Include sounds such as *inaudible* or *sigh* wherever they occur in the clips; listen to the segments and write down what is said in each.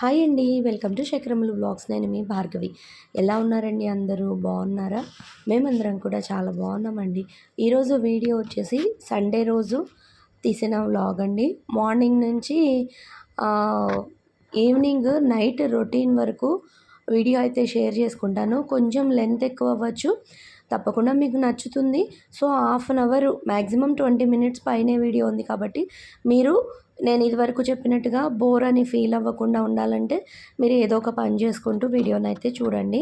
Hi అండి. Welcome to శక్రములు vlogs. నేను మీ భార్గవి. ఎలా ఉన్నారండి అందరూ? బాగున్నారా? మేమందరం కూడా చాలా బాగున్నామండి. ఈరోజు వీడియో వచ్చేసి సండే రోజు తీసిన వ్లాగ్ అండి. మార్నింగ్ నుంచి ఈవినింగ్ నైట్ రొటీన్ వరకు వీడియో అయితే షేర్ చేసుకుంటాను. కొంచెం లెంత్ ఎక్కువ అవ్వచ్చు. తప్పకుండా మీకు నచ్చుతుంది. So half an hour maximum twenty minutes పైనే వీడియో ఉంది కాబట్టి మీరు నేను ఇదివరకు చెప్పినట్టుగా బోర్ అని ఫీల్ అవ్వకుండా ఉండాలంటే మీరు ఏదో ఒక పని చేసుకుంటూ వీడియోని అయితే చూడండి.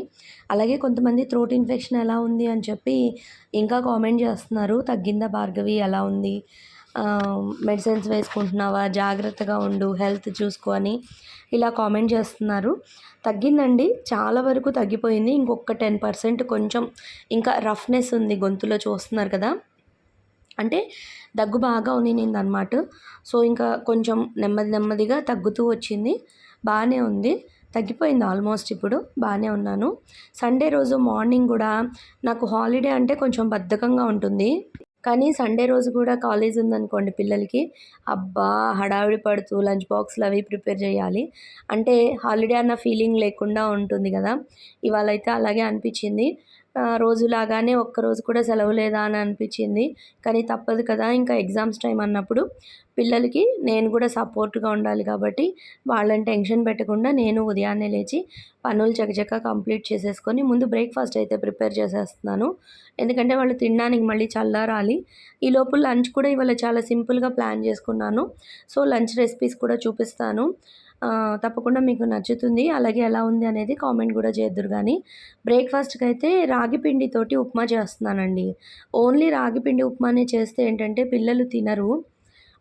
అలాగే కొంతమంది థ్రోట్ ఇన్ఫెక్షన్ ఎలా ఉంది అని చెప్పి ఇంకా కామెంట్ చేస్తున్నారు. తగ్గిందా భార్గవి? ఎలా ఉంది? మెడిసిన్స్ వేసుకుంటున్నావా? జాగ్రత్తగా ఉండు హెల్త్ చూసుకొని ఇలా కామెంట్ చేస్తున్నారు. తగ్గిందండి. చాలా వరకు తగ్గిపోయింది. ఇంకొక టెన్ పర్సెంట్ కొంచెం ఇంకా రఫ్నెస్ ఉంది గొంతులో చూస్తున్నారు కదా. అంటే దగ్గు బాగా ఉన్నింది అనమాట సో ఇంకా కొంచెం నెమ్మది నెమ్మదిగా తగ్గుతూ వచ్చింది. బాగానే ఉంది. తగ్గిపోయింది ఆల్మోస్ట్ ఇప్పుడు. బాగానే ఉన్నాను. సండే రోజు మార్నింగ్ కూడా నాకు హాలిడే అంటే కొంచెం బద్ధకంగా ఉంటుంది. కానీ సండే రోజు కూడా కాలేజ్ ఉందనుకోండి పిల్లలకి. అబ్బా హడావిడి పడుతూ లంచ్ బాక్స్లు అవి ప్రిపేర్ చేయాలి. అంటే హాలిడే అన్న ఫీలింగ్ లేకుండా ఉంటుంది కదా. ఇవాళ అయితే అలాగే అనిపించింది. రోజులాగానే ఒక్కరోజు కూడా సెలవు లేదా అని అనిపించింది. కానీ తప్పదు కదా ఇంకా ఎగ్జామ్స్ టైం అన్నప్పుడు పిల్లలకి నేను కూడా సపోర్ట్గా ఉండాలి కాబట్టి వాళ్ళని టెన్షన్ పెట్టకుండా నేను ఉదయాన్నే లేచి పనులు చకచక కంప్లీట్ చేసేసుకొని ముందు బ్రేక్ఫాస్ట్ అయితే ప్రిపేర్ చేసేస్తున్నాను. ఎందుకంటే వాళ్ళు తినడానికి మళ్ళీ చల్లారాలి. ఈ లోపు లంచ్ కూడా ఇవాళ చాలా సింపుల్గా ప్లాన్ చేసుకున్నాను. సో లంచ్ రెసిపీస్ కూడా చూపిస్తాను. తప్పకుండా మీకు నచ్చుతుంది. అలాగే ఎలా ఉంది అనేది కామెంట్ కూడా చేద్దరు కానీ బ్రేక్ఫాస్ట్కి అయితే రాగి పిండితోటి ఉప్మా చేస్తున్నానండి. ఓన్లీ రాగి పిండి ఉప్మానే చేస్తే ఏంటంటే పిల్లలు తినరు.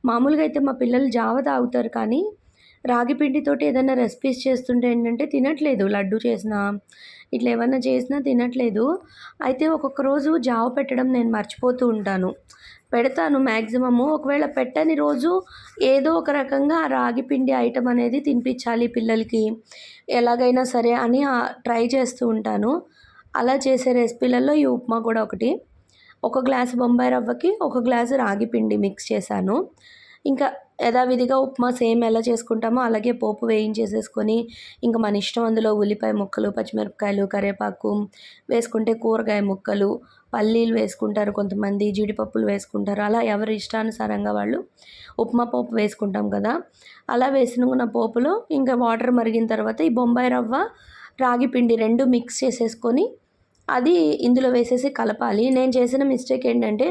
మామూలుగా అయితే మా పిల్లలు జావ తాగుతారు కానీ రాగి పిండితోటి ఏదైనా రెసిపీస్ చేస్తుంటే ఏంటంటే తినట్లేదు. లడ్డు చేసినా ఇట్లా ఏమన్నా చేసినా తినట్లేదు. అయితే ఒక్కొక్క రోజు జావ పెట్టడం నేను మర్చిపోతూ ఉంటాను. పెడతాను మ్యాక్సిమము ఒకవేళ పెట్టని రోజు ఏదో ఒక రకంగా ఆ రాగి పిండి ఐటమ్ అనేది తినిపించాలి పిల్లలకి. ఎలాగైనా సరే అని ట్రై చేస్తూ ఉంటాను. అలా చేసే రెసిపీలలో ఈ ఉప్మా కూడా ఒకటి. ఒక గ్లాసు బొంబాయి రవ్వకి ఒక గ్లాసు రాగి పిండి మిక్స్ చేశాను. ఇంకా యథావిధిగా ఉప్మా సేమ్ ఎలా చేసుకుంటామో అలాగే పోపు వేయించేసేసుకొని ఇంకా మన ఇష్టం అందులో ఉల్లిపాయ ముక్కలు పచ్చిమిరపకాయలు కరివేపాకు వేసుకుంటే కూరగాయ ముక్కలు పల్లీలు వేసుకుంటారు కొంతమంది జీడిపప్పులు వేసుకుంటారు. అలా ఎవరి ఇష్టానుసారంగా వాళ్ళు ఉప్మా పోపు వేసుకుంటాం కదా. అలా వేసిన పోపులో ఇంకా వాటర్ మరిగిన తర్వాత ఈ బొంబాయి రవ్వ రాగి పిండి రెండు మిక్స్ చేసేసుకొని అది ఇందులో వేసేసి కలపాలి. నేను చేసిన మిస్టేక్ ఏంటంటే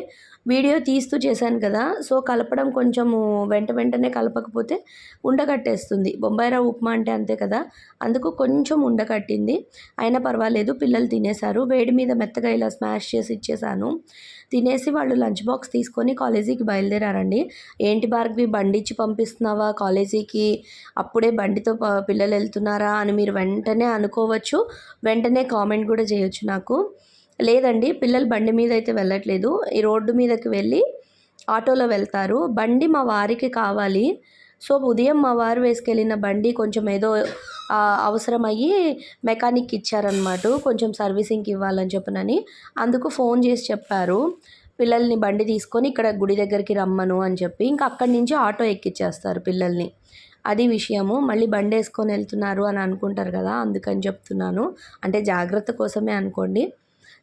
వీడియో తీస్తూ చేశాను కదా సో కలపడం కొంచెము వెంట వెంటనే కలపకపోతే ఉండకట్టేస్తుంది. బొంబాయిరా ఉప్మా అంటే అంతే కదా అందుకు కొంచెం ఉండకట్టింది. అయినా పర్వాలేదు పిల్లలు తినేశారు. వేడి మీద మెత్తగా ఇలా స్మాష్ చేసి ఇచ్చేసాను తినేసి వాళ్ళు లంచ్ బాక్స్ తీసుకొని కాలేజీకి బయలుదేరారండి. ఏంటి భార్గవి బండి ఇచ్చి పంపిస్తున్నావా కాలేజీకి? అప్పుడే బండితో పిల్లలు వెళ్తున్నారా అని మీరు వెంటనే అనుకోవచ్చు. వెంటనే కామెంట్ కూడా చేయొచ్చు నాకు. లేదండి పిల్లలు బండి మీద అయితే వెళ్ళట్లేదు. ఈ రోడ్డు మీదకి వెళ్ళి ఆటోలో వెళ్తారు. బండి మా వారికి కావాలి. సో ఉదయం మా వారు వేసుకెళ్ళిన బండి కొంచెం ఏదో అవసరమయ్యి మెకానిక్ ఇచ్చారనమాట కొంచెం సర్వీసింగ్కి ఇవ్వాలని చెప్పనని. అందుకు ఫోన్ చేసి చెప్పారు. పిల్లల్ని బండి తీసుకొని ఇక్కడ గుడి దగ్గరికి రమ్మను అని చెప్పి. ఇంకా అక్కడి నుంచి ఆటో ఎక్కిచ్చేస్తారు పిల్లల్ని. అది విషయము. మళ్ళీ బండి వేసుకొని వెళ్తున్నారు అని అనుకుంటారు కదా అందుకని చెప్తున్నాను. అంటే జాగ్రత్త కోసమే అనుకోండి.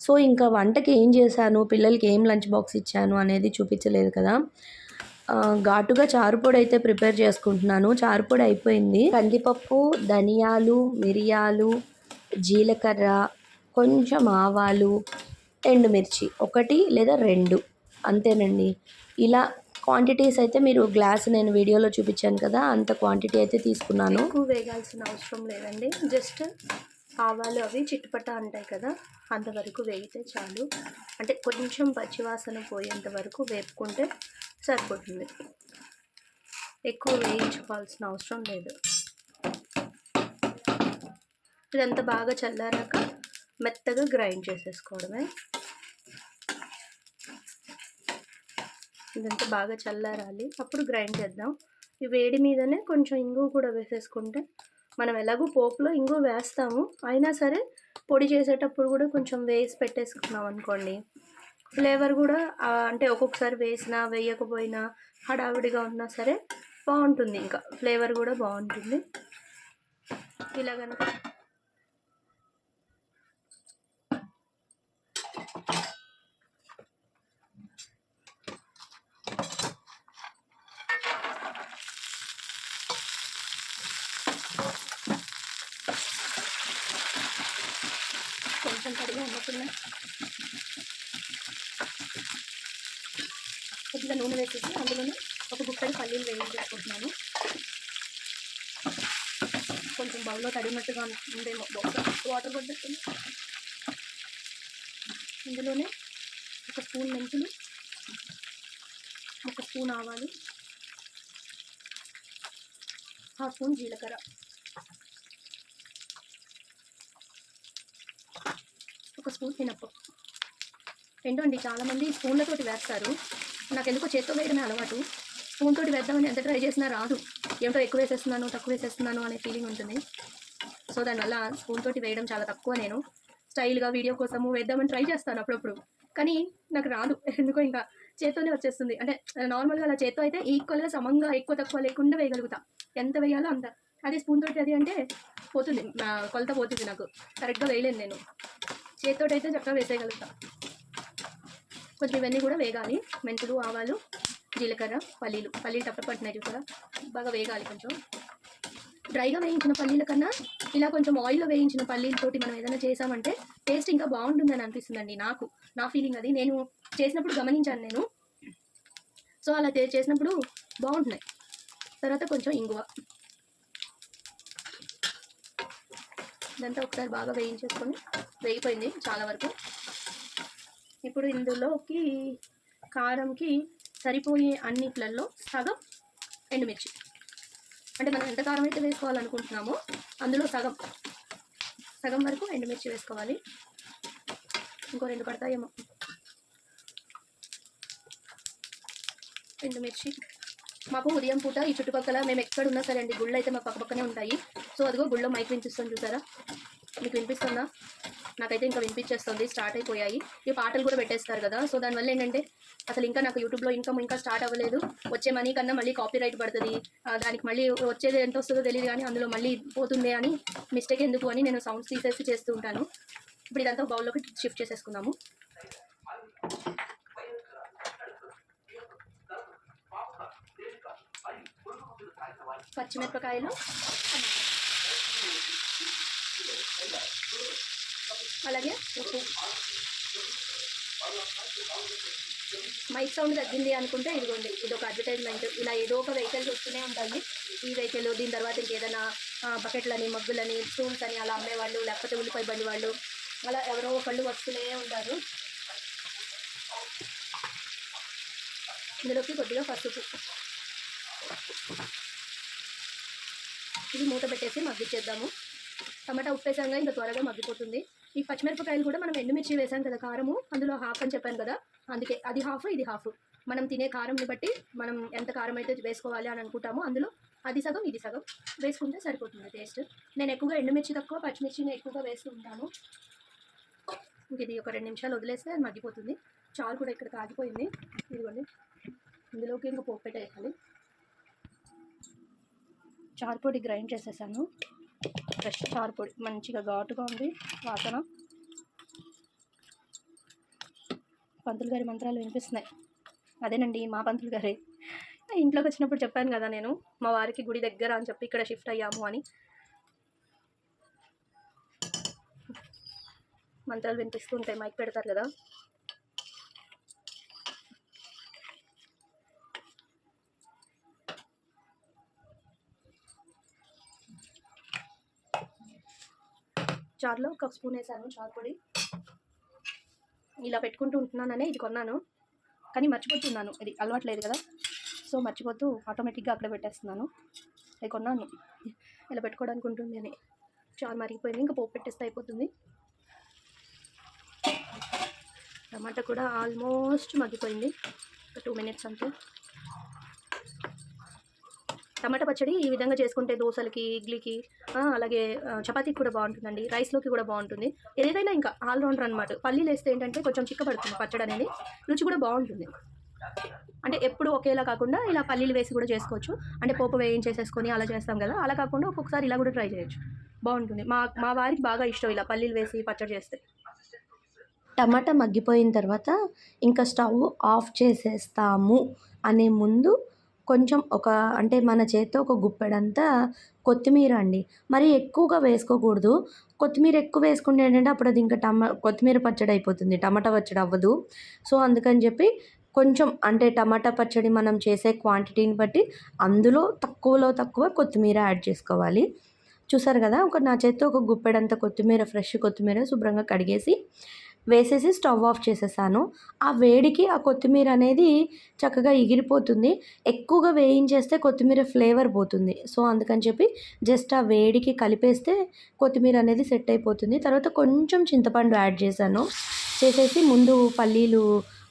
సో ఇంకా వంటకి ఏం చేశాను? పిల్లలకి ఏం లంచ్ బాక్స్ ఇచ్చాను అనేది చూపించలేదు కదా. ఘాటుగా చారుపొడి అయితే ప్రిపేర్ చేసుకుంటున్నాను. చారుపొడి అయిపోయింది. కందిపప్పు ధనియాలు మిరియాలు జీలకర్ర కొంచెం ఆవాలు ఎండుమిర్చి ఒకటి లేదా రెండు. అంతేనండి. ఇలా క్వాంటిటీస్ అయితే మీరు గ్లాస్ నేను వీడియోలో చూపించాను కదా అంత క్వాంటిటీ అయితే తీసుకున్నాను. వేగాల్సిన అవసరం లేదండి. జస్ట్ ఆవాలు అవి చిట్టుపట్ట అంటాయి కదా అంతవరకు వేగితే చాలు. అంటే కొంచెం పచ్చివాసన పోయేంత వరకు వేపుకుంటే సరిపోతుంది. ఎక్కువ వేయించుకోవాల్సిన అవసరం లేదు. ఇదంతా బాగా చల్లారాక మెత్తగా గ్రైండ్ చేసేసుకోవడమే. ఇదంతా బాగా చల్లారాలి. అప్పుడు గ్రైండ్ చేద్దాం. ఈ వేడి మీదనే కొంచెం ఇంగు కూడా వేసేసుకుంటే మనం ఎలాగో పోపులో ఇంగు వేస్తాము. అయినా సరే పొడి చేసేటప్పుడు కూడా కొంచెం వేసి పెట్టేసుకున్నాం అనుకోండి. ఫ్లేవర్ కూడా అంటే ఒక్కొక్కసారి వేసినా వేయకపోయినా హడావిడిగా ఉన్నా సరే బాగుంటుంది. ఇంకా ఫ్లేవర్ కూడా బాగుంటుంది. ఇలా కనుక కొంచెం కడిగా ఉన్నప్పుడు కొద్దిగా నూనె వేసేసి అందులోనే ఒక గుక్కడి పల్లీలు వేయించేసుకుంటున్నాను. కొంచెం బౌల్లో తడినట్టుగా ఉందేమో వాటర్ పడ్డట్టుంది ఇందులోనే ఒక స్పూన్ మెంతులు ఒక స్పూన్ ఆవాలు హాఫ్ స్పూన్ జీలకర్ర. ఒక స్పూన్ మినప్పు రెండు అండి చాలామంది స్పూన్లతోటి వేస్తారు. నాకు ఎందుకో చేత్తో వేయడమే అలవాటు. స్పూన్ తోటి వేద్దామని ఎంత ట్రై చేసినా రాదు. ఏమిటో ఎక్కువ వేసేస్తున్నాను తక్కువ వేసేస్తున్నాను అనే ఫీలింగ్ ఉంటుంది. సో దానివల్ల స్పూన్ తోటి వేయడం చాలా తక్కువ నేను. స్టైల్గా వీడియో కోసము వేద్దామని ట్రై చేస్తాను అప్పుడప్పుడు. కానీ నాకు రాదు. *laughs* ఎందుకో ఇంకా చేత్తోనే వచ్చేస్తుంది. అంటే నార్మల్గా అలా చేత్తో అయితే ఈక్వల్గా సమంగా ఎక్కువ తక్కువ లేకుండా వేయగలుగుతా. ఎంత వేయాలో అంత. అదే స్పూన్ తోటి అది అంటే పోతుంది. కొలత పోతుంది నాకు. కరెక్ట్గా వేయలేను నేను. చేతితోటి చక్కగా వేసేయగలుగుతా. కొంచెం ఇవన్నీ కూడా వేగాలి. మెంతులు ఆవాలు జీలకర్ర పల్లీలు. పల్లీలు టప్పపట్టినాయి చూసారా? బాగా వేగాలి కొంచెం. డ్రైగా వేయించిన పల్లీల కన్నా ఇలా కొంచెం ఆయిల్లో వేయించిన పల్లీలతోటి మనం ఏదైనా చేసామంటే టేస్ట్ ఇంకా బాగుంటుందని అనిపిస్తుందండి నాకు. నా ఫీలింగ్ అది. నేను చేసినప్పుడు గమనించాను నేను. సో అలా చేసినప్పుడు బాగుంటున్నాయి. తర్వాత కొంచెం ఇంగువ. ఇదంతా ఒకసారి బాగా వేయించేసుకొని వేగిపోయింది చాలా వరకు. ఇప్పుడు ఇందులోకి కారంకి సరిపోయే అన్నిట్లలో సగం ఎండుమిర్చి. అంటే మనం ఎంత కారం అయితే వేసుకోవాలనుకుంటున్నామో అందులో సగం సగం వరకు ఎండుమిర్చి వేసుకోవాలి. ఇంకో రెండు పడతాయేమో. ఎండుమిర్చి మాకు ఉదయం పూట ఈ చుట్టుపక్కల మేము ఎక్కడ ఉన్నా సరే అండి గుళ్ళు అయితే మా పక్క పక్కనే ఉంటాయి. సో అదిగో గుళ్ళో మైక్ వినిపిస్తుంది చూసారా? మీకు వినిపిస్తుందా? నాకైతే ఇంకా వినిపించేస్తుంది స్టార్ట్ అయిపోయాయి. ఈ పాటలు కూడా పెట్టేస్తారు కదా సో దానివల్ల ఏంటంటే అసలు ఇంకా నాకు యూట్యూబ్లో ఇన్కమ్ ఇంకా స్టార్ట్ అవ్వలేదు. వచ్చే మనీ కన్నా మళ్ళీ కాపీ రైట్ పడుతుంది దానికి మళ్ళీ వచ్చేది ఎంత వస్తుందో తెలియదు కానీ అందులో మళ్ళీ పోతుంది అని మిస్టేక్ ఎందుకు అని నేను సౌండ్స్ తీసేసి చేస్తూ ఉంటాను. ఇప్పుడు ఇదంతా బౌల్లోకి షిఫ్ట్ చేసేసుకుందాము. పచ్చిమిరపకాయలు అలాగే ఉప్పు. మైక్ సౌండ్ తగ్గింది అనుకుంటే ఇదిగోండి ఇది ఒక అడ్వర్టైజ్మెంట్. ఇలా ఏదో ఒక వెహికల్స్ వస్తూనే ఉంటాయి ఈ వెహికల్ దీని తర్వాత ఇంకేదైనా బకెట్లని మగ్గులని స్టూల్స్ అని అలా అమ్మేవాళ్ళు లేకపోతే ఉల్లిపాయ బండి వాళ్ళు అలా ఎవరో ఒకళ్ళు వస్తూనే ఉంటారు. ఇందులోకి కొద్దిగా పసుపు. ఇది మూత పెట్టేసి మగ్గిచ్చేద్దాము. టమాటా ఉప్పు ఇంకా త్వరగా మగ్గిపోతుంది. ఈ పచ్చిమిరపకాయలు కూడా మనం ఎండుమిర్చి వేసాం కదా కారము. అందులో హాఫ్ అని చెప్పాను కదా. అందుకే అది హాఫ్ ఇది హాఫ్. మనం తినే కారంని బట్టి మనం ఎంత కారం అయితే వేసుకోవాలి అని అనుకుంటామో అందులో అది సగం ఇది సగం వేసుకుంటే సరిపోతుంది టేస్ట్. నేను ఎక్కువగా ఎండుమిర్చి తక్కువ పచ్చిమిర్చిని ఎక్కువగా వేస్తూ ఉంటాను. ఇంక ఇది ఒక రెండు నిమిషాలు వదిలేస్తే అది మగ్గిపోతుంది. చారు కూడా ఇక్కడ కాగిపోయింది. ఇదిగోండి. ఇందులోకి ఇంకా పోపు పెట్టేయాలి. చారుపొడి గ్రైండ్ చేసేసాను. ఫ్రెష్ చారుపొడి మంచిగా ఘాటుగా ఉంది వాసన. పంతులు గారి మంత్రాలు వినిపిస్తున్నాయి. అదేనండి మా పంతులు గారే. ఇంట్లోకి వచ్చినప్పుడు చెప్పాను కదా నేను మా వారికి గుడి దగ్గర అని చెప్పి ఇక్కడ షిఫ్ట్ అయ్యాము అని. మంత్రాలు వినిపిస్తూ ఉంటాయి మైక్ పెడతారు కదా. చార్లో ఒక స్పూన్ వేసాను చారు పొడి. ఇలా పెట్టుకుంటూ ఉంటున్నాననే ఇది కొన్నాను. కానీ మర్చిపోతున్నాను. ఇది అలవాట్లేదు కదా. సో మర్చిపోతూ ఆటోమేటిక్గా అక్కడ పెట్టేస్తున్నాను. అది కొన్నాను. ఇలా పెట్టుకోవడానికి ఉంటుంది అని. చారు మరిగిపోయింది. ఇంకా పోపు పెట్టేస్తే అయిపోతుంది. టమాటా కూడా ఆల్మోస్ట్ మగ్గిపోయింది. ఒక టూ మినిట్స్ అంతే. టమాటా పచ్చడి ఈ విధంగా చేసుకుంటే దోశలకి ఇడ్లీకి అలాగే చపాతీకి కూడా బాగుంటుందండి. రైస్లోకి కూడా బాగుంటుంది. ఏదైనా ఇంకా ఆల్రౌండర్ అనమాట పల్లీలు వేస్తే ఏంటంటే కొంచెం చిక్కబడుతుంది పచ్చడి అనేది. రుచి కూడా బాగుంటుంది. అంటే ఎప్పుడు ఒకేలా కాకుండా ఇలా పల్లీలు వేసి కూడా చేసుకోవచ్చు. అంటే పోపు వేయించేసేసుకొని అలా చేస్తాం కదా. అలా కాకుండా ఒక్కొక్కసారి ఇలా కూడా ట్రై చేయొచ్చు. బాగుంటుంది. మా మా వారికి బాగా ఇష్టం ఇలా పల్లీలు వేసి పచ్చడి చేస్తే. టమాటా మగ్గిపోయిన తర్వాత ఇంకా స్టవ్ ఆఫ్ చేసేస్తాము. అనే ముందు కొంచెం ఒక అంటే మన చేత్తో ఒక గుప్పెడంతా కొత్తిమీర అండి. మరి ఎక్కువగా వేసుకోకూడదు. కొత్తిమీర ఎక్కువ వేసుకుంటే ఏంటంటే అప్పుడు అది ఇంకా టమా కొత్తిమీర పచ్చడి అయిపోతుంది. టమాటా పచ్చడి అవ్వదు. సో అందుకని చెప్పి కొంచెం అంటే టమాటా పచ్చడి మనం చేసే క్వాంటిటీని బట్టి అందులో తక్కువలో తక్కువ కొత్తిమీర యాడ్ చేసుకోవాలి. చూసారు కదా ఒక నా చేత్తో ఒక గుప్పెడంత కొత్తిమీర ఫ్రెష్ కొత్తిమీర శుభ్రంగా కడిగేసి వేసేసి స్టవ్ ఆఫ్ చేసేసాను. ఆ వేడికి ఆ కొత్తిమీర అనేది చక్కగా ఎగిరిపోతుంది. ఎక్కువగా వేయించేస్తే కొత్తిమీర ఫ్లేవర్ పోతుంది. సో అందుకని చెప్పి జస్ట్ ఆ వేడికి కలిపేస్తే కొత్తిమీర అనేది సెట్ అయిపోతుంది. తర్వాత కొంచెం చింతపండు యాడ్ చేశాను. చేసేసి ముందు పల్లీలు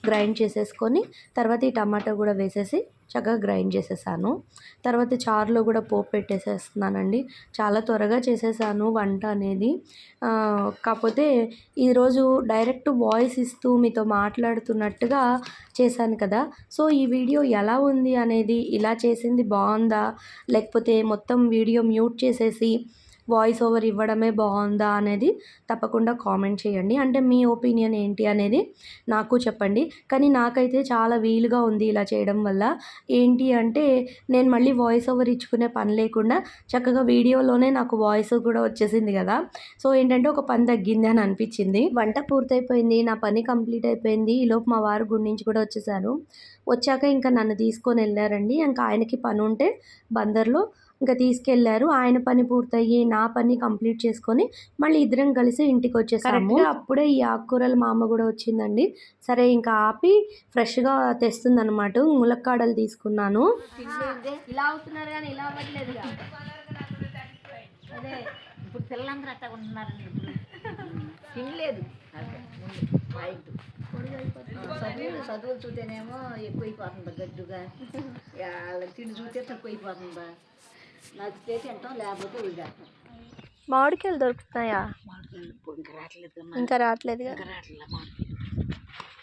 గ్రైండ్ చేసేసుకొని తర్వాత ఈ టమాటా కూడా వేసేసి చక్కగా గ్రైండ్ చేసేసాను. తర్వాత చారులో కూడా పోపు పెట్టేసేస్తున్నానండి. చాలా త్వరగా చేసేసాను వంట అనేది. కాకపోతే ఈరోజు డైరెక్ట్ వాయిస్ ఇస్తూ మీతో మాట్లాడుతున్నట్టుగా చేశాను కదా. సో ఈ వీడియో ఎలా ఉంది అనేది ఇలా చేసింది బాగుందా లేకపోతే మొత్తం వీడియో మ్యూట్ చేసేసి వాయిస్ ఓవర్ ఇవ్వడమే బాగుందా అనేది తప్పకుండా కామెంట్ చేయండి. అంటే మీ ఒపీనియన్ ఏంటి అనేది నాకు చెప్పండి. కానీ నాకైతే చాలా వీలుగా ఉంది ఇలా చేయడం వల్ల. ఏంటి అంటే నేను మళ్ళీ వాయిస్ ఓవర్ ఇచ్చుకునే పని లేకుండా చక్కగా వీడియోలోనే నాకు వాయిస్ కూడా వచ్చేసింది కదా. సో ఏంటంటే ఒక పని తగ్గింది అని అనిపించింది. వంట పూర్తయిపోయింది నా పని కంప్లీట్ అయిపోయింది. ఈలోపు మా వారు గుడి నుంచి కూడా వచ్చేసారు. వచ్చాక ఇంకా నన్ను తీసుకొని వెళ్ళారండి. ఇంకా ఆయనకి పని ఉంటే బందర్లో ఇంకా తీసుకెళ్ళారు. ఆయన పని పూర్తయ్యి నా పని కంప్లీట్ చేసుకొని మళ్ళీ ఇద్దరం కలిసి ఇంటికి వచ్చేసాము అప్పుడే ఈ ఆకుకూరల మా అమ్మ కూడా వచ్చిందండి. సరే ఇంకా ఆపి ఫ్రెష్గా తెస్తుంది అనమాట ములక్కాడలు తీసుకున్నాను. ఇలా అవుతున్నారు కానీ అదే ఇప్పుడు పిల్లలందరూ తినలేదు. చదువులు చదువులు చూస్తేనేమో ఎక్కువైపోతుందా గడ్డుగా? వాళ్ళ తిండి చూస్తే తక్కువైపోతుందా? నచ్చితే తింటాం లేకపోతే వదిలేస్తాం. మామిడికాయలు దొరుకుతున్నాయా? ఇంకా రావట్లేదు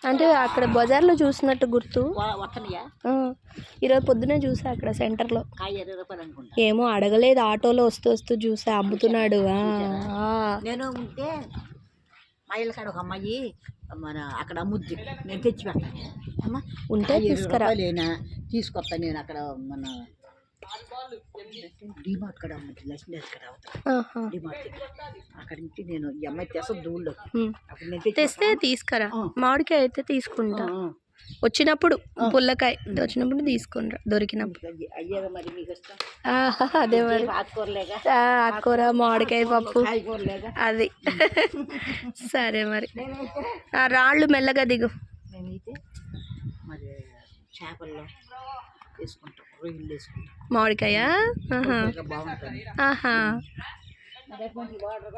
అంటే అక్కడ బజార్లో చూసినట్టు గుర్తు. ఈరోజు పొద్దునే చూసా అక్కడ సెంటర్లో. ఏమో అడగలేదు ఆటోలో వస్తూ వస్తూ చూసా అమ్ముతున్నాడు. నేను ఉంటే మా ఇళ్ళ కాడ ఒక అమ్మాయి మన అక్కడ అమ్ముద్ది. నేను తెచ్చి పెడతాను. అమ్మా ఉంటే తీసుకురా. రూపాయలేనా? తీసుకొస్తాను నేను అక్కడ మన డిమార్ట్ కాడ లక్ష్మీ కాడ. డిమార్ట్ అక్కడి నుంచి నేను ఈ అమ్మాయి తెస్తా దూళ్ళు తెస్తే తీసుకురా. మామిడికాయ అయితే తీసుకుంటా. వచ్చినప్పుడు పుల్లకాయ వచ్చినప్పుడు తీసుకుంటా దొరికినప్పుడు. అదే మరి. ఆకుకూర మామిడికాయ పప్పు. అది. సరే మరి. ఆ రాళ్ళు మెల్లగా దిగు. చేపల్లో వేసుకుంటాం. మామిడికాయ? ఆహా.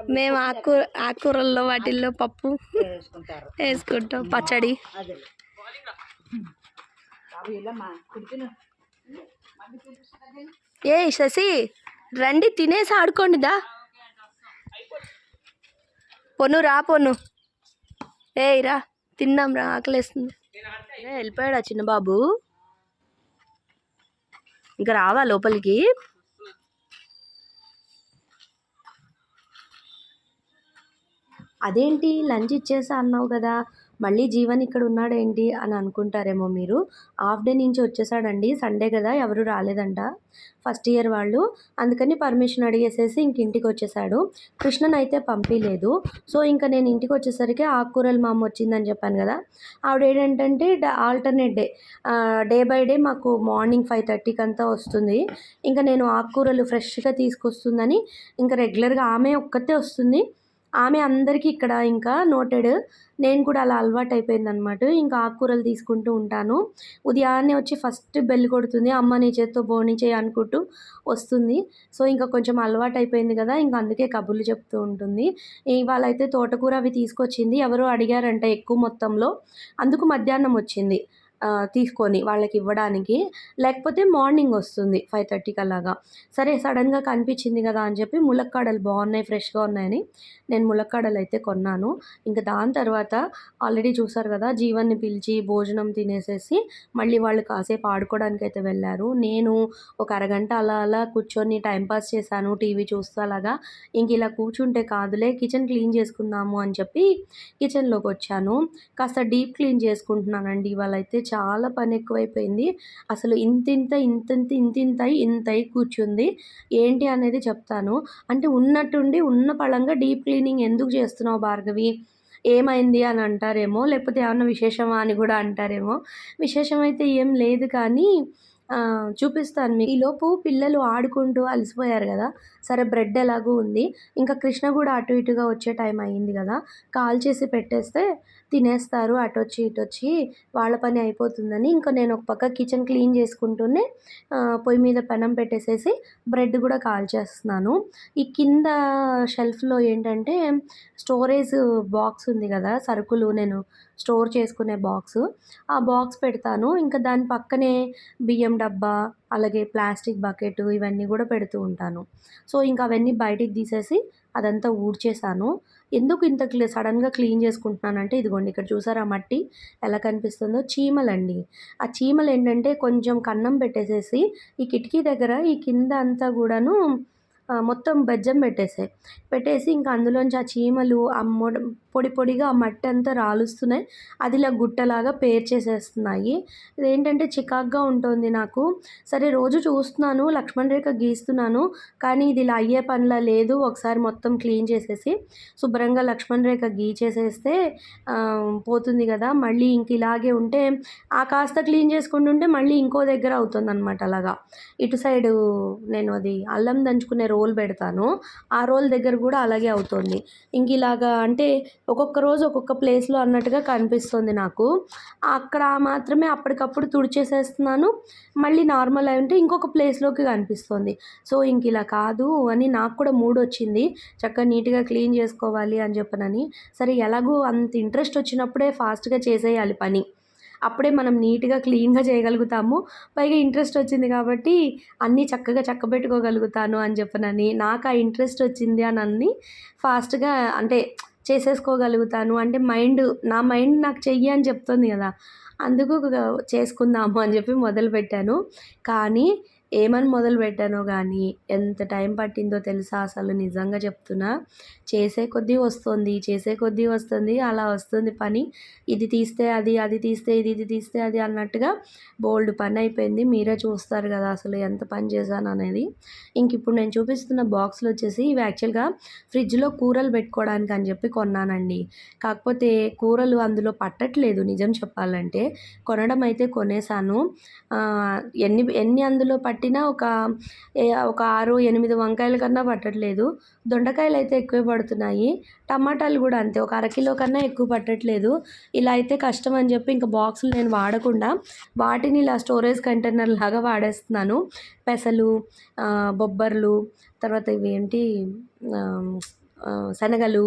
మేము ఆకుకూర ఆకుకూరల్లో వాటిల్లో పప్పు వేసుకుంటాం పచ్చడి. ఏ శశి రండి తినేసి ఆడుకోండి దా. పొన్ను రా పొన్ను. ఏయ్ రా. తిందాం రా ఆకలేస్తుంది. ఏ, వెళ్ళిపోయాడా చిన్న బాబు ఇంకా రావా లోపలికి? అదేంటి లంచ్ ఇచ్చేసా అన్నావు కదా? మళ్ళీ జీవన్ ఇక్కడ ఉన్నాడేంటి అని అనుకుంటారేమో మీరు. హాఫ్ డే నుంచి వచ్చేసాడండి. సండే కదా ఎవరు రాలేదంట. ఫస్ట్ ఇయర్ వాళ్ళు. అందుకని పర్మిషన్ అడిగేసేసి ఇంక ఇంటికి వచ్చేసాడు. కృష్ణన్ అయితే పంపించలేదు సో ఇంకా నేను ఇంటికి వచ్చేసరికి ఆకుకూరలు మా అమ్మ వచ్చిందని చెప్పాను కదా. ఆవిడ ఏంటంటే alternate day day by day మాకు మార్నింగ్ ఫైవ్ థర్టీకి అంతా వస్తుంది. ఇంకా నేను ఆకుకూరలు ఫ్రెష్గా తీసుకొస్తుందని ఇంకా రెగ్యులర్గా ఆమె ఒక్కతే వస్తుంది. ఆమె అందరికీ ఇక్కడ ఇంకా నోటెడ్ నేను కూడా అలా అలవాటు అయిపోయింది అనమాట ఇంకా ఆకుకూరలు తీసుకుంటూ ఉంటాను. ఉదయాన్నే వచ్చి ఫస్ట్ బెల్ కొడుతుంది. అమ్మ నీ చేత్తో బోని చేయి అనుకుంటూ వస్తుంది. సో ఇంకా కొంచెం అలవాటు అయిపోయింది కదా. ఇంకా అందుకే కబుర్లు చెప్తూ ఉంటుంది. ఇవాళ అయితే తోటకూర అవి తీసుకొచ్చింది. ఎవరో అడిగారంట ఎక్కువ మొత్తంలో. అందుకు మధ్యాహ్నం వచ్చింది. తీసుకొని వాళ్ళకి ఇవ్వడానికి. లేకపోతే మార్నింగ్ వస్తుంది ఫైవ్ థర్టీకి అలాగా సరే సడన్గా కనిపించింది కదా అని చెప్పి ములక్కాడలు బాగున్నాయి ఫ్రెష్గా ఉన్నాయని నేను ములక్కాడలు అయితే కొన్నాను. ఇంకా దాని తర్వాత ఆల్రెడీ చూసారు కదా జీవన్ని పిలిచి భోజనం తినేసేసి మళ్ళీ వాళ్ళు కాసేపు ఆడుకోవడానికి అయితే వెళ్ళారు. నేను ఒక అరగంట అలా అలా కూర్చొని టైంపాస్ చేశాను టీవీ చూస్తూ అలాగా. ఇంక ఇలా కూర్చుంటే కాదులే కిచెన్ క్లీన్ చేసుకుందాము అని చెప్పి కిచెన్లోకి వచ్చాను. కాస్త డీప్ క్లీన్ చేసుకుంటున్నానండి ఇవాళ అయితే చాలా పని ఎక్కువైపోయింది. అసలు ఇంతింత ఇంతింత ఇంతింత ఇంత కూర్చుంది. ఏంటి అనేది చెప్తాను. అంటే ఉన్నట్టుండి ఉన్న పళంగా డీప్ క్లీనింగ్ ఎందుకు చేస్తున్నావు భార్గవి? ఏమైంది అని అంటారేమో లేకపోతే ఏమన్నా విశేషమా అని కూడా అంటారేమో. విశేషమైతే ఏం లేదు కానీ చూపిస్తాను మీకు. ఈలోపు పిల్లలు ఆడుకుంటూ అలసిపోయారు కదా. సరే బ్రెడ్ ఎలాగూ ఉంది. ఇంకా కృష్ణ కూడా అటు ఇటుగా వచ్చే టైం అయ్యింది కదా. కాల్ చేసి పెట్టేస్తే తినేస్తారు అటు వచ్చి ఇటు వచ్చి వాళ్ళ పని అయిపోతుందని. ఇంకా నేను ఒక పక్క కిచెన్ క్లీన్ చేసుకుంటూనే పొయ్యి మీద పెనం పెట్టేసేసి బ్రెడ్ కూడా కాల్ చేస్తున్నాను. ఈ కింద షెల్ఫ్లో ఏంటంటే స్టోరేజ్ బాక్స్ ఉంది కదా సరుకులు నేను స్టోర్ చేసుకునే బాక్స్. ఆ బాక్స్ పెడతాను. ఇంకా దాని పక్కనే బియ్యం డబ్బా అలాగే ప్లాస్టిక్ బకెట్ ఇవన్నీ కూడా పెడుతూ ఉంటాను. సో ఇంకా అవన్నీ బయటికి తీసేసి అదంతా ఊడ్చేసాను. ఎందుకు ఇంత క్లీ సడన్గా క్లీన్ చేసుకుంటున్నానంటే ఇదిగోండి ఇక్కడ చూసారా మట్టి ఎలా కనిపిస్తుందో? చీమలండి. ఆ చీమలు ఏంటంటే కొంచెం కన్నం పెట్టేసేసి ఈ కిటికీ దగ్గర ఈ కింద అంతా కూడాను మొత్తం బెజ్జం పెట్టేసాయి పెట్టేసి ఇంకా అందులోంచి ఆ చీమలు ఆ మొడ పొడి పొడిగా ఆ మట్టి అంతా రాలుస్తున్నాయి. అది ఇలా గుట్టలాగా పేర్చేసేస్తున్నాయి ఇదేంటంటే చికాగ్గా ఉంటుంది నాకు. సరే రోజు చూస్తున్నాను లక్ష్మణ్ రేఖ గీస్తున్నాను కానీ ఇది ఇలా అయ్యే పనిలా లేదు. ఒకసారి మొత్తం క్లీన్ చేసేసి శుభ్రంగా లక్ష్మణ్ రేఖ గీచేసేస్తే పోతుంది కదా. మళ్ళీ ఇంక ఇలాగే ఉంటే ఆ కాస్త క్లీన్ చేసుకుంటుంటే మళ్ళీ ఇంకో దగ్గర అవుతుంది అనమాట అలాగా. ఇటు సైడు నేను అది అల్లం దంచుకునే రోల్ పెడతాను. ఆ రోల్ దగ్గర కూడా అలాగే అవుతుంది. ఇంక ఇలాగా అంటే ఒక్కొక్క రోజు ఒక్కొక్క ప్లేస్లో అన్నట్టుగా కనిపిస్తుంది నాకు. అక్కడ మాత్రమే అప్పటికప్పుడు తుడిచేసేస్తున్నాను. మళ్ళీ నార్మల్ అయి ఉంటే ఇంకొక ప్లేస్లోకి కనిపిస్తుంది. సో ఇంక ఇలా కాదు అని నాకు కూడా మూడ్ వచ్చింది. చక్కగా నీట్గా క్లీన్ చేసుకోవాలి అని చెప్పనని. సరే ఎలాగో అంత ఇంట్రెస్ట్ వచ్చినప్పుడే ఫాస్ట్గా చేసేయాలి పని. అప్పుడే మనం నీట్గా క్లీన్గా చేయగలుగుతాము. పైగా ఇంట్రెస్ట్ వచ్చింది కాబట్టి అన్నీ చక్కగా చక్కబెట్టుకోగలుగుతాను అని చెప్పనని. నాకు ఆ ఇంట్రెస్ట్ వచ్చింది అని అన్ని ఫాస్ట్గా అంటే చేసేసుకోగలుగుతాను. అంటే మైండ్ నా మైండ్ నాకు చెయ్యి అని చెప్తుంది కదా. అందుకు చేసుకుందాము అని చెప్పి మొదలుపెట్టాను. కానీ ఏమని మొదలు పెట్టానో కానీ ఎంత టైం పట్టిందో తెలుసా అసలు నిజంగా చెప్తున్నా. చేసే కొద్దీ వస్తుంది చేసే కొద్దీ వస్తుంది అలా వస్తుంది పని. ఇది తీస్తే అది అది తీస్తే ఇది ఇది తీస్తే అది అన్నట్టుగా బోల్డ్ పని అయిపోయింది. మీరే చూస్తారు కదా అసలు ఎంత పని చేశాను అనేది. ఇంక ఇప్పుడు నేను చూపిస్తున్న బాక్స్లు వచ్చేసి ఇవి యాక్చువల్గా ఫ్రిడ్జ్లో కూరలు పెట్టుకోవడానికి అని చెప్పి కొన్నానండి. కాకపోతే కూరలు అందులో పట్టట్లేదు నిజం చెప్పాలంటే. కొనడం అయితే కొనేసాను. ఎన్ని ఎన్ని అందులో పట్టినా ఒక ఏ- ఒక ఆరు ఎనిమిది వంకాయల కన్నా పట్టట్లేదు. దొండకాయలు అయితే ఎక్కువ పడుతున్నాయి. టమాటాలు కూడా అంతే ఒక అరకిలో కన్నా ఎక్కువ పట్టట్లేదు. ఇలా అయితే కష్టం అని చెప్పి ఇంకా బాక్సులు నేను వాడకుండా వాటిని ఇలా స్టోరేజ్ కంటైనర్ లాగా వాడేస్తున్నాను. పెసలు బొబ్బర్లు తర్వాత ఇవి ఏంటి శనగలు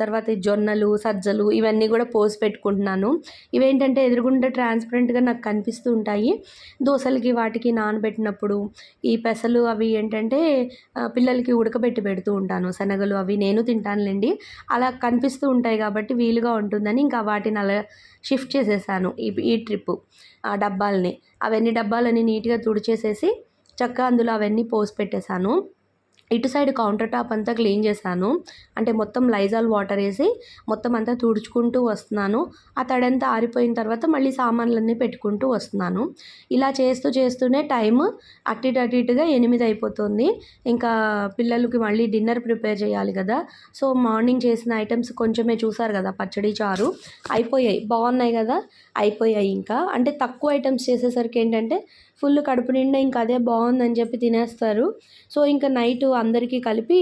తర్వాత జొన్నలు సజ్జలు ఇవన్నీ కూడా పోసి పెట్టుకుంటున్నాను. ఇవేంటంటే ఎదురుగుండా ట్రాన్స్పరెంట్గా నాకు కనిపిస్తూ ఉంటాయి. దోశలకి వాటికి నానబెట్టినప్పుడు ఈ పెసలు అవి ఏంటంటే పిల్లలకి ఉడకబెట్టి పెడుతూ ఉంటాను. శనగలు అవి నేను తింటానులేండి. అలా కనిపిస్తూ ఉంటాయి కాబట్టి వీలుగా ఉంటుందని ఇంకా వాటిని అలా షిఫ్ట్ చేసేసాను ఈ ఈ ట్రిప్ ఆ డబ్బాలని. అవన్నీ డబ్బాలని నీట్గా తుడిచేసేసి చక్కగా అందులో అవన్నీ పోసి పెట్టేశాను. ఇటు సైడ్ కౌంటర్ టాప్ అంతా క్లీన్ చేశాను. అంటే మొత్తం లైజాల్ వాటర్ వేసి మొత్తం అంతా తుడుచుకుంటూ వస్తున్నాను. ఆ తడంతా ఆరిపోయిన తర్వాత మళ్ళీ సామాన్లన్నీ పెట్టుకుంటూ వస్తున్నాను. ఇలా చేస్తూ చేస్తూనే టైం అటు ఇటు అటు ఇటుగా ఎనిమిది అయిపోతుంది. ఇంకా పిల్లలకి మళ్ళీ డిన్నర్ ప్రిపేర్ చేయాలి కదా. సో మార్నింగ్ చేసిన ఐటమ్స్ కొంచెమే చూసారు కదా పచ్చడి చారు. అయిపోయాయి. బాగున్నాయి కదా? అయిపోయాయి ఇంకా. అంటే తక్కువ ఐటమ్స్ చేసేసరికి ఏంటంటే ఫుల్ కడుపు నిండా ఇంకా అదే బాగుందని చెప్పి తినేస్తారు. సో ఇంకా నైట్ అందరికీ కలిపి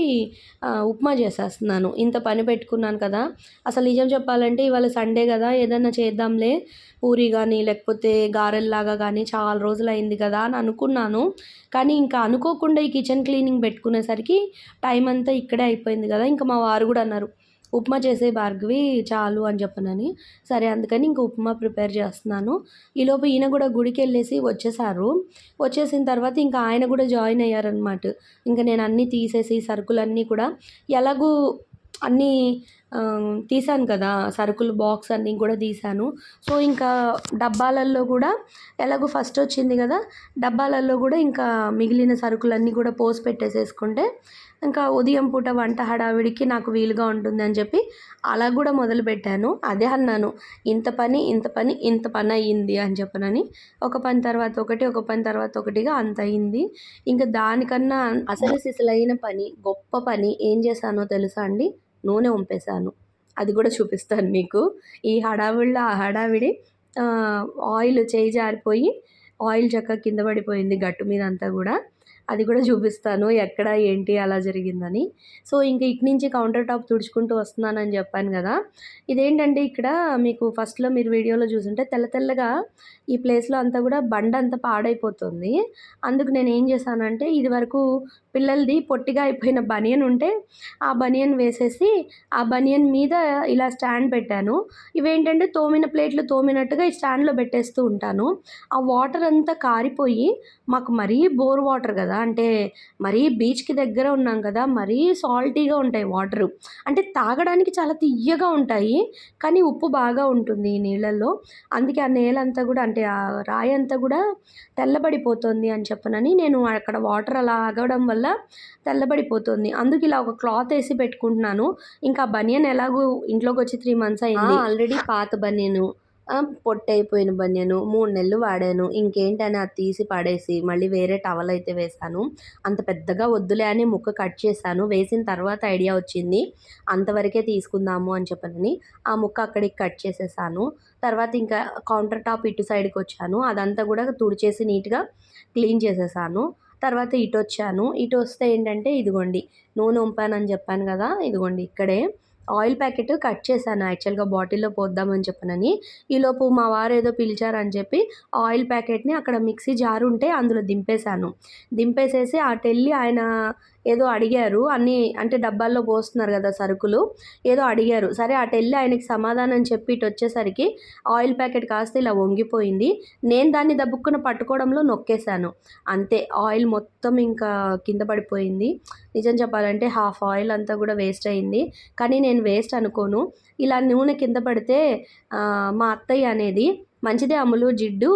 ఉప్మా చేసేస్తున్నాను. ఇంత పని పెట్టుకున్నాను కదా. అసలు నిజం చెప్పాలంటే ఇవాళ సండే కదా ఏదైనా చేద్దాంలే. పూరి కానీ లేకపోతే గారెల్లాగా కానీ చాలా రోజులు అయింది కదా అని అనుకున్నాను. కానీ ఇంకా అనుకోకుండా ఈ కిచెన్ క్లీనింగ్ పెట్టుకునేసరికి టైం అంతా ఇక్కడే అయిపోయింది కదా. ఇంకా మా వారు కూడా అన్నారు ఉప్మా చేసే భార్గవి చాలు అని చెప్పనని. సరే అందుకని ఇంక ఉప్మా ప్రిపేర్ చేస్తున్నాను. ఈలోపు ఈయన కూడా గుడికి వెళ్ళేసి వచ్చేసారు. వచ్చేసిన తర్వాత ఇంకా ఆయన కూడా జాయిన్ అయ్యారనమాట ఇంకా నేను అన్నీ తీసేసి సరుకులన్నీ కూడా ఎలాగూ అన్నీ తీసాను కదా సరుకులు బాక్స్ అన్నీ కూడా తీసాను సో ఇంకా డబ్బాలల్లో కూడా ఎలాగో ఫస్ట్ వచ్చింది కదా డబ్బాలల్లో కూడా ఇంకా మిగిలిన సరుకులన్నీ కూడా పోసి పెట్టేసేసుకుంటే ఇంకా ఉదయం పూట వంట హడావిడికి నాకు వీలుగా ఉంటుంది అని చెప్పి అలా కూడా మొదలుపెట్టాను అదే అన్నాను ఇంత పని ఇంత పని ఇంత పని అయ్యింది అని చెప్పనని. ఒక పని తర్వాత ఒకటి ఒక పని తర్వాత ఒకటిగా అంత అయింది ఇంకా దానికన్నా అసలు సిసలైన పని గొప్ప పని ఏం చేశానో తెలుసా అండి? నూనె వంపేశాను. అది కూడా చూపిస్తాను మీకు. ఈ హడావిడిలో ఆ హడావిడి ఆయిల్ చేయి జారిపోయి ఆయిల్ చక్క కింద పడిపోయింది గట్టు మీద అంతా కూడా. అది కూడా చూపిస్తాను ఎక్కడ ఏంటి అలా జరిగిందని. సో ఇంకా ఇటు నుంచి కౌంటర్ టాప్ తుడుచుకుంటూ వస్తున్నానని చెప్పాను కదా. ఇదేంటంటే ఇక్కడ మీకు ఫస్ట్లో మీరు వీడియోలో చూసుంటే తెల్ల తెల్లగా ఈ ప్లేస్లో అంతా కూడా బండ అంతా పాడైపోతుంది. అందుకు నేను ఏం చేశానంటే ఇది వరకు పిల్లలది పొట్టిగా అయిపోయిన బనియన్ ఉంటే ఆ బనియన్ వేసేసి ఆ బనియన్ మీద ఇలా స్టాండ్ పెట్టాను. ఇవేంటంటే తోమిన ప్లేట్లు తోమినట్టుగా ఈ స్టాండ్లో పెట్టేస్తూ ఉంటాను. ఆ వాటర్ అంతా కారిపోయి మాకు మరీ బోర్ వాటర్ కదా. అంటే మరీ బీచ్కి దగ్గర ఉన్నాం కదా మరీ సాల్టీగా ఉంటాయి వాటర్. అంటే తాగడానికి చాలా తియ్యగా ఉంటాయి కానీ ఉప్పు బాగా ఉంటుంది ఈ నీళ్ళల్లో. అందుకే ఆ నేలంతా కూడా అంటే ఆ రాయి అంతా కూడా తెల్లబడిపోతుంది అని చెప్పనని నేను అక్కడ వాటర్ అలా ఆగడం వల్ల తెల్లబడిపోతుంది. అందుకు ఇలా ఒక క్లాత్ వేసి పెట్టుకుంటున్నాను. ఇంకా బనియన్ ఎలాగో ఇంట్లోకి వచ్చి త్రీ మంత్స్ అయింది. ఆల్రెడీ పాత బనియను. పొట్టయిపోయిన బనియను మూడు నెలలు వాడాను. ఇంకేంటని అది తీసి పడేసి మళ్ళీ వేరే టవల్ అయితే వేశాను. అంత పెద్దగా వద్దులే అని ముక్క కట్ చేశాను. వేసిన తర్వాత ఐడియా వచ్చింది అంతవరకే తీసుకుందాము అని చెప్పనని ఆ ముక్క అక్కడికి కట్ చేసేసాను. తర్వాత ఇంకా కౌంటర్ టాప్ ఇటు సైడ్కి వచ్చాను. అదంతా కూడా తుడిచేసి నీట్గా క్లీన్ చేసేసాను. తర్వాత ఇటు వచ్చాను ఇటు వస్తే ఏంటంటే ఇదిగోండి నూనె ఉంపానని చెప్పాను కదా ఇదిగోండి ఇక్కడే ఆయిల్ ప్యాకెట్ కట్ చేశాను. యాక్చువల్గా బాటిల్లో పోద్దామని చెప్పనని. ఈలోపు మా వారు ఏదో పిలిచారని చెప్పి ఆయిల్ ప్యాకెట్ని అక్కడ మిక్సీ జారు ఉంటే అందులో దింపేశాను. దింపేసేసి అటు వెళ్ళి ఆయన ఏదో అడిగారు. అన్నీ అంటే డబ్బాల్లో పోస్తున్నారు కదా సరుకులు. ఏదో అడిగారు. సరే అటు వెళ్ళి ఆయనకి సమాధానం చెప్పి ఇటు వచ్చేసరికి ఆయిల్ ప్యాకెట్ కాస్త ఇలా వంగిపోయింది. నేను దాన్ని దబ్బుక్కున పట్టుకోవడంలో నొక్కేశాను. అంతే ఆయిల్ మొత్తం ఇంకా కింద పడిపోయింది. నిజం చెప్పాలంటే హాఫ్ ఆయిల్ అంతా కూడా వేస్ట్ అయింది. కానీ నేను వేస్ట్ అనుకోను. ఇలా నూనె కింద పడితే మా అత్తయ్య అనేది మంచిదే అమ్ములు జిడ్డు.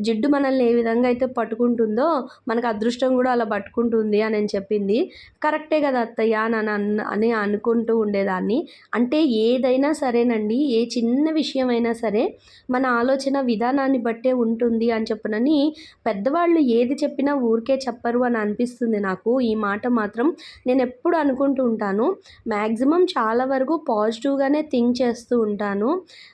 జిడ్డు మనల్ని ఏ విధంగా అయితే పట్టుకుంటుందో మనకు అదృష్టం కూడా అలా పట్టుకుంటుంది అని చెప్పింది. కరెక్టే కదా అత్తయ్య అని అన్న అని అనుకుంటూ ఉండేదాన్ని. అంటే ఏదైనా సరేనండి ఏ చిన్న విషయమైనా సరే మన ఆలోచన విధానాన్ని బట్టే ఉంటుంది అని చెప్పనని పెద్దవాళ్ళు ఏది చెప్పినా ఊరికే చెప్పరు అని అనిపిస్తుంది నాకు. ఈ మాట మాత్రం నేను ఎప్పుడు అనుకుంటూ ఉంటాను. మ్యాక్సిమం చాలా వరకు పాజిటివ్గానే థింక్ చేస్తూ ఉంటాను.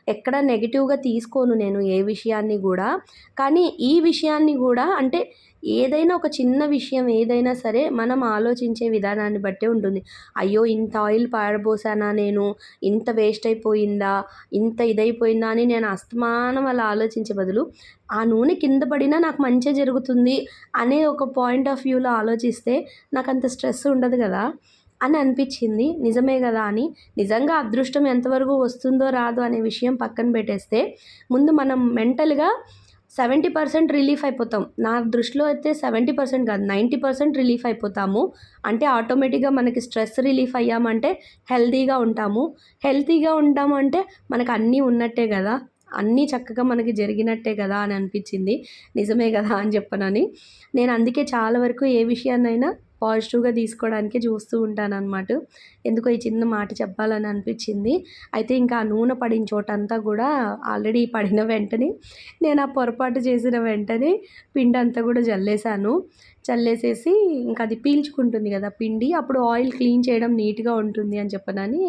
ఎక్కడ నెగిటివ్గా తీసుకోను నేను. ఏ విషయాన్ని కూడా కానీ ఈ విషయాన్ని కూడా అంటే ఏదైనా ఒక చిన్న విషయం ఏదైనా సరే మనం ఆలోచించే విధానాన్ని బట్టే ఉంటుంది. అయ్యో ఇంత ఆయిల్ పాడబోసానా నేను? ఇంత వేస్ట్ అయిపోయిందా? ఇంత ఇదైపోయిందా అని నేను అస్తమానం అలా ఆలోచించే బదులు ఆ నూనె కింద పడినా నాకు మంచి జరుగుతుంది అనే ఒక పాయింట్ ఆఫ్ వ్యూలో ఆలోచిస్తే నాకు అంత స్ట్రెస్ ఉండదు కదా. అని అనిపించింది నిజమే కదా అని. నిజంగా అదృష్టం ఎంతవరకు వస్తుందో రాదో అనే విషయం పక్కన పెట్టేస్తే ముందు మనం మెంటల్గా సెవెంటీ పర్సెంట్ రిలీఫ్ అయిపోతాం. నా దృష్టిలో అయితే సెవెంటీ పర్సెంట్ కాదు నైంటీ పర్సెంట్ రిలీఫ్ అయిపోతాము. అంటే ఆటోమేటిక్గా మనకి స్ట్రెస్ రిలీఫ్ అయ్యామంటే హెల్తీగా ఉంటాము. హెల్తీగా ఉంటాము అంటే మనకు అన్నీ ఉన్నట్టే కదా. అన్నీ చక్కగా మనకి జరిగినట్టే కదా అని అనిపించింది. నిజమే కదా అని చెప్పనని. నేను అందుకే చాలా వరకు ఏ విషయాన్నైనా పాజిటివ్గా తీసుకోవడానికి చూస్తూ ఉంటాను అనమాట ఎందుకో ఈ చిన్న మాట చెప్పాలని అనిపించింది. అయితే ఇంకా ఆ నూనె పడిన చోటంతా కూడా ఆల్రెడీ పడిన వెంటనే నేను ఆ పొరపాటు చేసిన వెంటనే పిండి అంతా కూడా జల్లేసాను చల్లేసేసి ఇంకా అది పీల్చుకుంటుంది కదా పిండి అప్పుడు ఆయిల్ క్లీన్ చేయడం నీట్గా ఉంటుంది అని చెప్పనని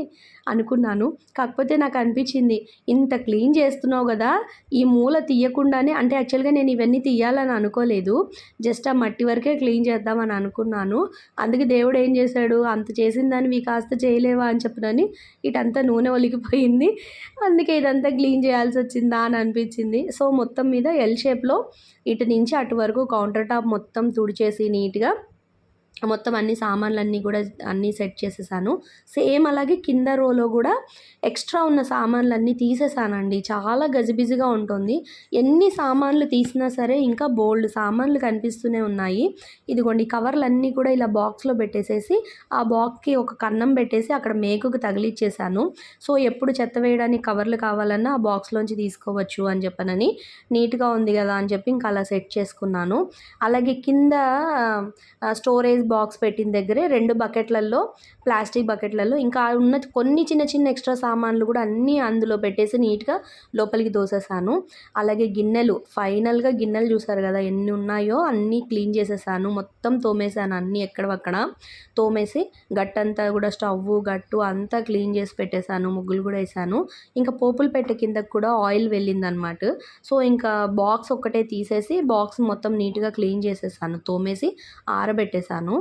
అనుకున్నాను. కాకపోతే నాకు అనిపించింది ఇంత క్లీన్ చేస్తున్నావు కదా ఈ మూల తీయకుండానే అంటే యాక్చువల్గా నేను ఇవన్నీ తీయాలని అనుకోలేదు జస్ట్ ఆ మట్టి వరకే క్లీన్ చేద్దామని అనుకున్నాను. అందుకే దేవుడు ఏం చేశాడు అంత చేసిన దాన్ని కాస్త చేయలేవా అని చెప్పనని ఇటంతా నూనె ఒలిగిపోయింది. అందుకే ఇదంతా క్లీన్ చేయాల్సి వచ్చిందా అని అనిపించింది. సో మొత్తం మీద ఎల్ షేప్లో ఇటు నుంచి అటు వరకు కౌంటర్ టాప్ మొత్తం తుడిచేసి నీట్గా మొత్తం అన్ని సామాన్లన్నీ కూడా అన్నీ సెట్ చేసేసాను. సేమ్ అలాగే కింద రోలో కూడా ఎక్స్ట్రా ఉన్న సామాన్లన్నీ తీసేసానండి. చాలా గజిబిజిగా ఉంటుంది. ఎన్ని సామాన్లు తీసినా సరే ఇంకా బోల్డ్ సామాన్లు కనిపిస్తూనే ఉన్నాయి. ఇదిగోండి కవర్లన్నీ కూడా ఇలా బాక్స్లో పెట్టేసేసి ఆ బాక్స్కి ఒక కన్నం పెట్టేసి అక్కడ మేకుకు తగిలిచ్చేసాను. సో ఎప్పుడు చెత్త వేయడానికి కవర్లు కావాలన్నా ఆ బాక్స్లోంచి తీసుకోవచ్చు అని చెప్పనని నీట్గా ఉంది కదా అని చెప్పి ఇంకా అలా సెట్ చేసుకున్నాను. అలాగే కింద స్టోరేజ్ బాక్స్ పెట్టిన దగ్గరే రెండు బకెట్లలో ప్లాస్టిక్ బకెట్లలో ఇంకా ఉన్న కొన్ని చిన్న చిన్న ఎక్స్ట్రా సామాన్లు కూడా అన్నీ అందులో పెట్టేసి నీట్గా లోపలికి దోసేసాను. అలాగే గిన్నెలు ఫైనల్గా గిన్నెలు చూసారు కదా ఎన్ని ఉన్నాయో అన్నీ క్లీన్ చేసేసాను. మొత్తం తోమేసాను అన్నీ ఎక్కడవక్కడ. తోమేసి గట్టంతా కూడా స్టవ్ గట్టు అంతా క్లీన్ చేసి పెట్టేశాను ముగ్గులు కూడా వేసాను. ఇంకా పోపులు పెట్టే కిందకు కూడా ఆయిల్ వెళ్ళిందనమాట సో ఇంకా బాక్స్ ఒక్కటే తీసేసి బాక్స్ మొత్తం నీట్గా క్లీన్ చేసేసాను. తోమేసి ఆరబెట్టేశాను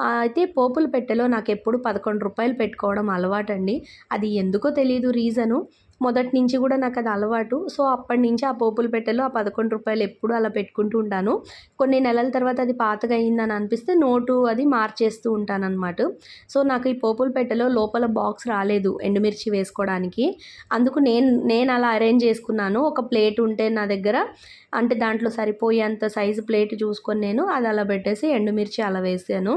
అయితే పోపుల పెట్టెలో నాకు ఎప్పుడు పదకొండు రూపాయలు పెట్టుకోవడం అలవాటండి. అది ఎందుకో తెలియదు రీజను. మొదటి నుంచి కూడా నాకు అది అలవాటు. సో అప్పటి నుంచి ఆ పోపుల పెట్టెలో ఆ పదకొండు రూపాయలు ఎప్పుడు అలా పెట్టుకుంటూ ఉంటాను. కొన్ని నెలల తర్వాత అది పాతగా అయిందని అనిపిస్తే నోటు అది మార్చేస్తూ ఉంటాను అనమాట సో నాకు ఈ పోపుల పెట్టెలో లోపల బాక్స్ రాలేదు ఎండుమిర్చి వేసుకోవడానికి. అందుకు నేను నేను అలా అరేంజ్ చేసుకున్నాను. ఒక ప్లేట్ ఉంటే నా దగ్గర అంటే దాంట్లో సరిపోయేంత సైజు ప్లేట్ చూసుకొని నేను అది అలా పెట్టేసి ఎండుమిర్చి అలా వేసాను.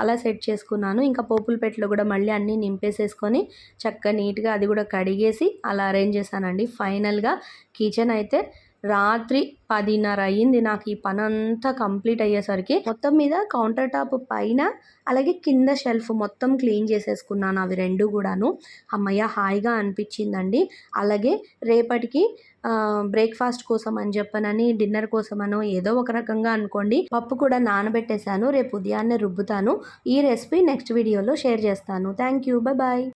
అలా సెట్ చేసుకున్నాను. ఇంకా పోపుల పెట్టలో కూడా మళ్ళీ అన్నీ నింపేసేసుకొని చక్కగా నీట్గా అది కూడా కడిగేసి అలా అరేంజ్ చేశానండి. ఫైనల్గా కిచెన్ అయితే రాత్రి పదిన్నర అయ్యింది. నాకు ఈ పని అంతా కంప్లీట్ అయ్యేసరికి మొత్తం మీద కౌంటర్ టాప్ పైన అలాగే కింద షెల్ఫ్ మొత్తం క్లీన్ చేసేసుకున్నాను. అవి రెండు కూడాను. అమ్మయ్య హాయిగా అనిపించిందండి. అలాగే రేపటికి బ్రేక్ఫాస్ట్ కోసం అని చెప్పనని డిన్నర్ కోసమనో ఏదో ఒక రకంగా అనుకోండి. పప్పు కూడా నానబెట్టేశాను రేపు ఉదయాన్నే రుబ్బుతాను. ఈ రెసిపీ నెక్స్ట్ వీడియోలో షేర్ చేస్తాను. Thank you. బాయ్